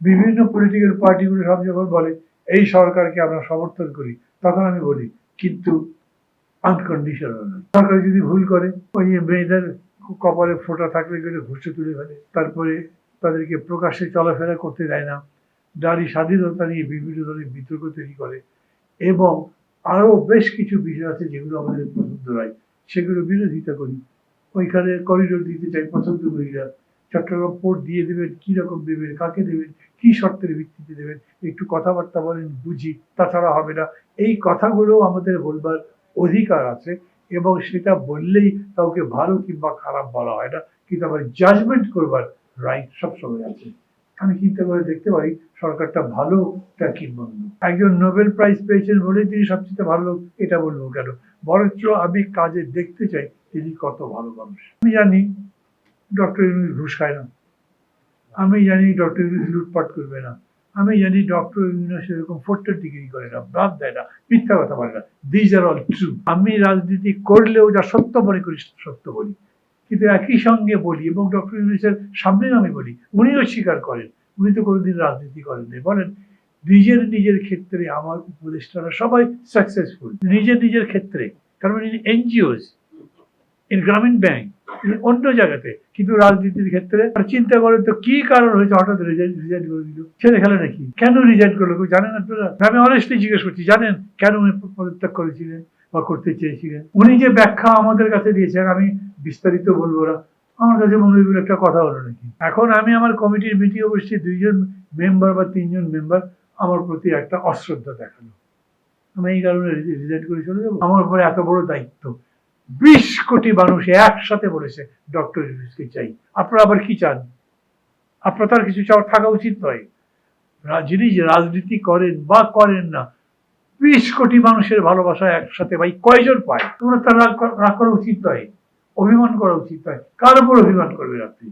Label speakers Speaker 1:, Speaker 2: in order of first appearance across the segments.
Speaker 1: বিভিন্ন পলিটিক্যাল পার্টিগুলো সব যখন বলে, এই সরকারকে আমরা সমর্থন করি, তখন আমি বলি, কিন্তু আনকন্ডিশনাল সরকার যদি ভুল করে, ওই মেয়েদের কপালে ফোঁটা থাকলে গেলে ঘুষে তুলে ফেলে। তারপরে তাদেরকে প্রকাশ্যে চলাফেরা করতে দেয় না। নারী স্বাধীনতা নিয়ে বিভিন্ন ধরনের বিতর্ক তৈরি করে। এবং আরও বেশ কিছু বিষয় আছে যেগুলো আমাদের পছন্দ নয়। সেগুলো বিরোধিতা করি। ওইখানে করিডোর দিতে চাই পছন্দ করি না। চট্টগ্রাম পোর্ট দিয়ে দেবেন, কি রকম দেবেন, কাকে দেবেন, কি শর্তের ভিত্তিতে দেবেন, একটু কথাবার্তা বলেন, বুঝি, তাছাড়া হবে না। এই কথাগুলো আমাদের বলবার অধিকার আছে এবং সেটা বললেই কাউকে ভালো কিংবা খারাপ বলা হয় না, কিন্তু আমার জাজমেন্ট করবার রাইট সবসময় আছে। আমি চিন্তা করে দেখতে পারি, সরকারটা ভালোটা কি মন্দ একজন নোবেল প্রাইজ পেয়েছেন বলেই তিনি সবচেয়ে ভালো লোক, এটা বলব কেন? বরঞ্চ আমি কাজে দেখতে চাই তিনি কত ভালো মানুষ। আমি জানি ডক্টর ইউনুস ঘুষ খায় না। আমি জানি ডক্টর ইউনুস লুটপাট করবে না। আমি জানি ডক্টর ইউনুস এরকম ফোর্টের ডিগ্রি করে না, বাদ দেয় না, মিথ্যা কথা বলে না। দিজ আর অল ট্রু আমি রাজনীতি করলেও যা সত্য মনে করি, সত্য বলি। কিন্তু একই সঙ্গে বলি এবং ডক্টর ইউনুসের সামনেও আমি বলি, উনিও স্বীকার করেন। উনি তো কোনোদিন রাজনীতি করেন বলেন, নিজের নিজের ক্ষেত্রে আমার উপদেষ্টারা সবাই সাকসেসফুল নিজের নিজের ক্ষেত্রে। কারণ এনজিওস ইন গ্রামীণ ব্যাংক অন্য জায়গাতে। কিন্তু রাজনীতির ক্ষেত্রে চিন্তা করেন তো কি কারণ হয়েছে? হঠাৎ রিজাইন করে দিল। ছেলে খেলে নাকি? কেন রিজাইন করল? জানেন আপনারা? আমি অনেস্টলি জিজ্ঞেস করছি, জানেন কেন উনি পদত্যাগ করেছিলেন বা করতে চেয়েছিলেন? উনি যে ব্যাখ্যা আমাদের কাছে দিয়েছেন, আমি বিস্তারিত বলব না। আমার কাছে মনে হয় একটা কথা হলো নাকি? এখন আমি আমার কমিটির মিটিং বসছি, দুইজন মেম্বার বা তিনজন মেম্বার আমার প্রতি একটা অশ্রদ্ধা দেখাল। আমি এই কারণে রিজাইন করে চলে যাব। আমার উপরে এত বড় দায়িত্ব। বিশ কোটি মানুষ একসাথে বলেছে, ডক্টর ইউনুসকে চাই। আপনারা আবার কি চান? আপনার তার কিছু চাওয়ার থাকা উচিত নয়। যিনি রাজনীতি করেন বা করেন না, বিশ কোটি মানুষের ভালোবাসা একসাথে ভাই কয়জন পায়? তোমরা তার রাগ করা- উচিত নয়। অভিমান করা উচিত নয়। কার উপর অভিমান করবেন আপনি?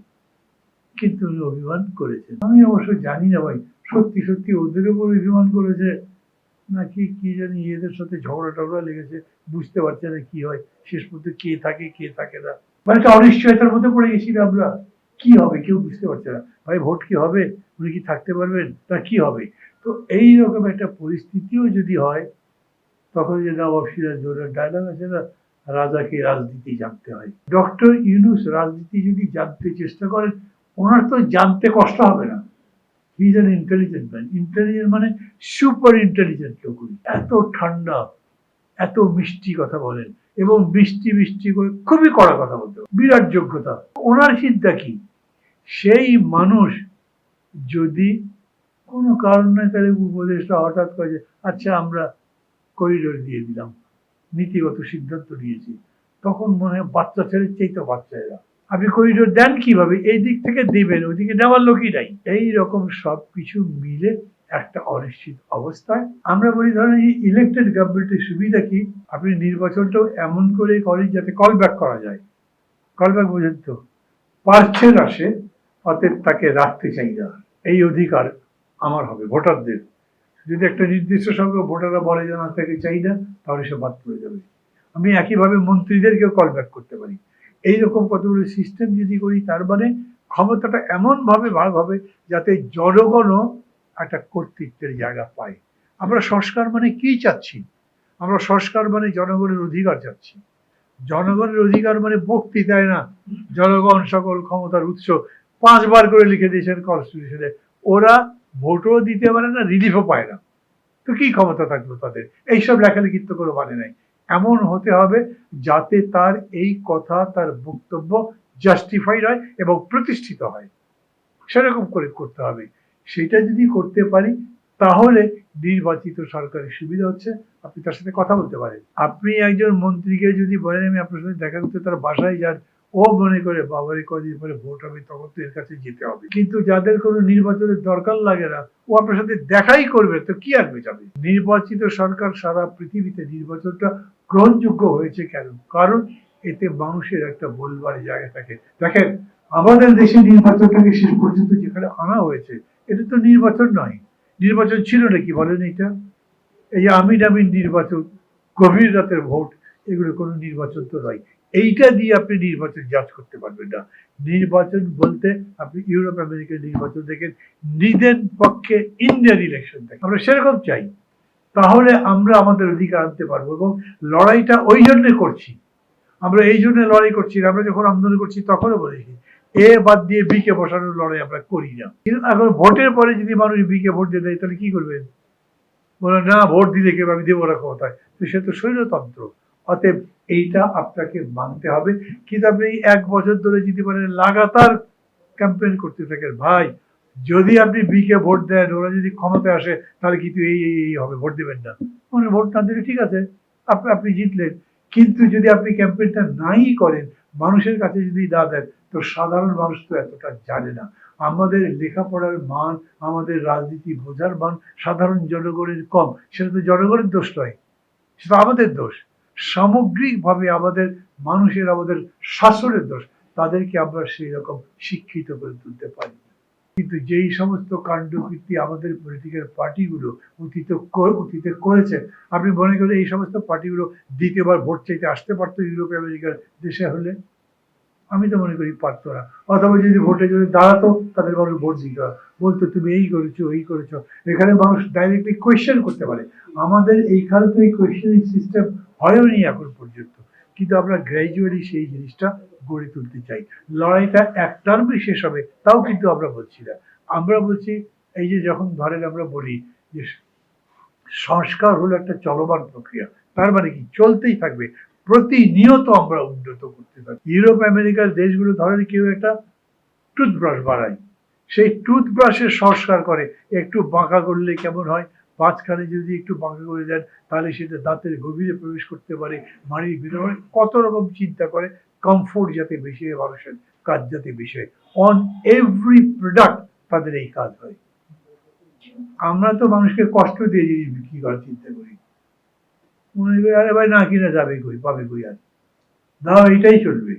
Speaker 1: কিন্তু অভিমান করেছেন। আমি অবশ্য জানি না ভাই, সত্যি সত্যি ওদের উপর অভিমান করেছে। নাকি কি জানি এদের সাথে ঝগড়া টগড়া লেগেছে, বুঝতে পারছে না কি হয়, শেষ পর্যন্ত কে থাকে কে থাকে না। মানে একটা অনিশ্চয়তার মধ্যে পড়ে গেছি আমরা। কি হবে, কেউ বুঝতে পারছে না। ভাই, ভোট কি হবে? উনি কি থাকতে পারবেন? না, কি হবে? তো এই রকম একটা পরিস্থিতিও যদি হয়, তখন যে নবাব সিরাজ জোরের ডায়লগ আছে না, রাজাকে রাজনীতি জানতে হয়। ডক্টর ইউনুস রাজনীতি যদি জানতে চেষ্টা করেন, ওনার তো জানতে কষ্ট হবে না। He is an intelligent man intelligent মানে সুপার ইন্টেলিজেন্ট লোক এত ঠান্ডা, এত মিষ্টি কথা বলেন এবং মিষ্টি মিষ্টি করে খুবই কড়া কথা বলতে বিরাট যোগ্যতা। ওনার চিন্তা কি? সেই মানুষ যদি কোনো কারণে তাহলে উপদেশটা হঠাৎ করে আচ্ছা আমরা করিডোর দিয়ে দিলাম, নীতিগত সিদ্ধান্ত নিয়েছি। তখন মনে হয় বাচ্চা ছেলে তো বাচ্চা এরা আপনি করিডোর দেন কীভাবে? এই দিক থেকে দিবেন ওইদিকে দেওয়ার লোকই নাই। এই রকম সব কিছু মিলে একটা অনিশ্চিত অবস্থায়। আমরা বলি, ধরেন এই ইলেক্টেড গভর্নমেন্টের সুবিধা কি? আপনি নির্বাচনটাও এমন করে করেন যাতে কল ব্যাক করা যায়। কল ব্যাক বোঝেন তো পার্সেল আসে, অতএব তাকে রাখতে চাই না। এই অধিকার আমার হবে, ভোটারদের। যদি একটা নির্দিষ্ট সংখ্যক ভোটাররা বলে যে না, তাকে চাই না, তাহলে সে বাদ পড়ে যাবে। আমি একইভাবে মন্ত্রীদেরকেও কল ব্যাক করতে পারি। এইরকম কতগুলো সিস্টেম যদি করি, তার মানে ক্ষমতাটা এমনভাবে ভাগ হবে যাতে জনগণও একটা কর্তৃত্বের জায়গা পায় আমরা সংস্কার মানে কি চাচ্ছি? আমরা সংস্কার মানে জনগণের অধিকার চাচ্ছি। জনগণের অধিকার মানে বক্তৃতায় না? জনগণ সকল ক্ষমতার উৎস পাঁচবার করে লিখে দিয়েছেন কনস্টিটিউশনে ওরা ভোটও দিতে পারে না রিলিফও পায় না। তো কি ক্ষমতা থাকল তাদের? এইসব লেখালেখির তো কোনো মানে নাই। এমন হতে হবে যাতে তার এই কথা, তার বক্তব্য জাস্টিফাইড হয় এবং প্রতিষ্ঠিত হয়। সেরকম করে করতে হবে। সেটা যদি করতে পারি, তাহলে নির্বাচিত সরকারের সুবিধা হচ্ছে। আপনি তার সাথে কথা বলতে পারেন। আপনি একজন মন্ত্রীকে যদি বলেন, আমি আপনার সাথে দেখা করতে, তার বাসায় যান, ও মনে করে, বাবারে, কদিন পরে ভোট হবে, তখন তো এর কাছে যেতে হবে। কিন্তু যাদের কোনো নির্বাচনের দরকার লাগে না, ও আপনার সাথে দেখাই করবে, তো কি আসবে যাবে নির্বাচিত সরকার সারা পৃথিবীতে নির্বাচনটা গ্রহণযোগ্য হয়েছে কেন? কারণ এতে মানুষের একটা বলবার জায়গা থাকে। দেখেন, আমাদের দেশে নির্বাচনটাকে শেষ পর্যন্ত যেখানে আনা হয়েছে এটা তো নির্বাচন নয়। নির্বাচন ছিল নাকি বলেন এটা? এই যে আমিন আমিন নির্বাচন, গভীর রাতের ভোট, এগুলো কোনো নির্বাচন তো নয়। এইটা দিয়ে আপনি নির্বাচন জাজ করতে পারবেন না। নির্বাচন বলতে আপনি ইউরোপ আমেরিকার নির্বাচন দেখেন, নিজের পক্ষে ইন্ডিয়ান ইলেকশন দেখেন। আমরা সেরকম চাই। তাহলে আমরা আমাদের অধিকার আনতে পারব এবং লড়াইটা ওই জন্যে করছি। আমরা এই জন্য লড়াই করছি, আমরা যখন আন্দোলন করছি তখনও বলেছি এ বাদ দিয়ে বি কে বসানোর লড়াই আমরা করি না। কিন্তু এখন ভোটের পরে যদি মানুষ বি কে ভোট দিয়ে দেয়, তাহলে কি করবেন? বলে না, ভোট দিলে কেউ আমি দেবো না ক্ষমতায়। তো সে তো স্বৈরতন্ত্র। অতএব এইটা আপনাকে মানতে হবে। কিন্তু আপনি এক বছর ধরে যদি মানে লাগাতার ক্যাম্পেইন করতে থাকেন, ভাই, যদি আপনি বি কে ভোট দেন, ওরা যদি ক্ষমতায় আসে, তাহলে কিন্তু এই এই হবে, ভোট দেবেন না। মানে ভোট না দিলে ঠিক আছে, আপনি আপনি জিতলেন। কিন্তু যদি আপনি ক্যাম্পেইনটা নাই করেন মানুষের কাছে যদি না দেন, তো সাধারণ মানুষ তো এতটা জানে না। আমাদের লেখাপড়ার মান, আমাদের রাজনীতি বোঝার মান সাধারণ জনগণের কম। সেটা তো জনগণের দোষ নয়, সেটা আমাদের দোষ। সামগ্রিকভাবে আমাদের মানুষের, আমাদের শাসনের দোষ, তাদেরকে আমরা সেই রকম শিক্ষিত করে তুলতে পারি। কিন্তু যেই সমস্ত কাণ্ডকীর্তি আমাদের পলিটিক্যাল পার্টিগুলো অতীত অতীতে করেছে, আপনি মনে করেন এই সমস্ত পার্টিগুলো দ্বিতীয়বার ভোট চাইতে আসতে পারতো ইউরোপ আমেরিকার দেশে হলে? আমি তো মনে করি পারতো না। অথবা যদি ভোটে যদি দাঁড়াতো, তাদের মানুষ ভোট দিত। বলতো, তুমি এই করেছ এই করেছ। এখানে মানুষ ডাইরেক্টলি কোয়েশ্চেন করতে পারে। আমাদের এইখানে তো এই কোয়েশ্চেনিং সিস্টেম হয়নি এখন পর্যন্ত। কিন্তু আমরা গ্র্যাজুয়ালি সেই জিনিসটা গড়ে তুলতে চাই। লড়াইটা এক টার্মে শেষ হবে, তাও কিন্তু আমরা বলছি না। আমরা বলছি, এই যে যখন ধরেন আমরা বলি যে সংস্কার হলো একটা চলমান প্রক্রিয়া, তার মানে কি? চলতেই থাকবে। প্রতিনিয়ত আমরা উন্নত করতে থাকি ইউরোপ আমেরিকার দেশগুলো ধরেন কেউ একটা টুথব্রাশ বানায়। সেই টুথব্রাশের সংস্কার করে, একটু বাঁকা করলে কেমন হয়? মাঝখানে যদি একটু বাঁকা করে দেন, তাহলে সেটা দাঁতের গভীরে প্রবেশ করতে পারে, মাড়ির ভিতরে কত রকম চিন্তা করে কমফোর্ট যাতে বেশি হয়, মানুষের কাজ যাতে বেশি হয়। অন এভরি প্রোডাক্ট তাদের এই কাজ হয়। আমরা তো মানুষকে কষ্ট দিয়ে জিনিস বিক্রি করার চিন্তা করি। মনে করি, আরে ভাই, না কিনা যাবে কই, পাবে কই আর? না, এটাই চলবে।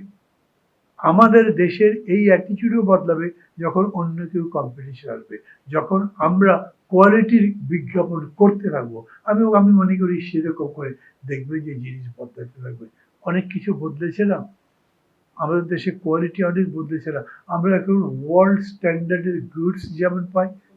Speaker 1: আমাদের দেশের এই অ্যাটিটিউডও বদলাবে যখন অন্য কেউ কম্পিটিশন আসবে। যখন আমরা কোয়ালিটির বিজ্ঞাপন করতে লাগবো আমি আমি মনে করি সেরকম করে দেখবে যে জিনিসপত্র বদলাতে অনেক কিছু বদলেছিলাম। আমাদের দেশে কোয়ালিটি অনেক বদলেছিলাম আমরা এখন ওয়ার্ল্ড স্ট্যান্ডার্ডের গুডস যেমন পাই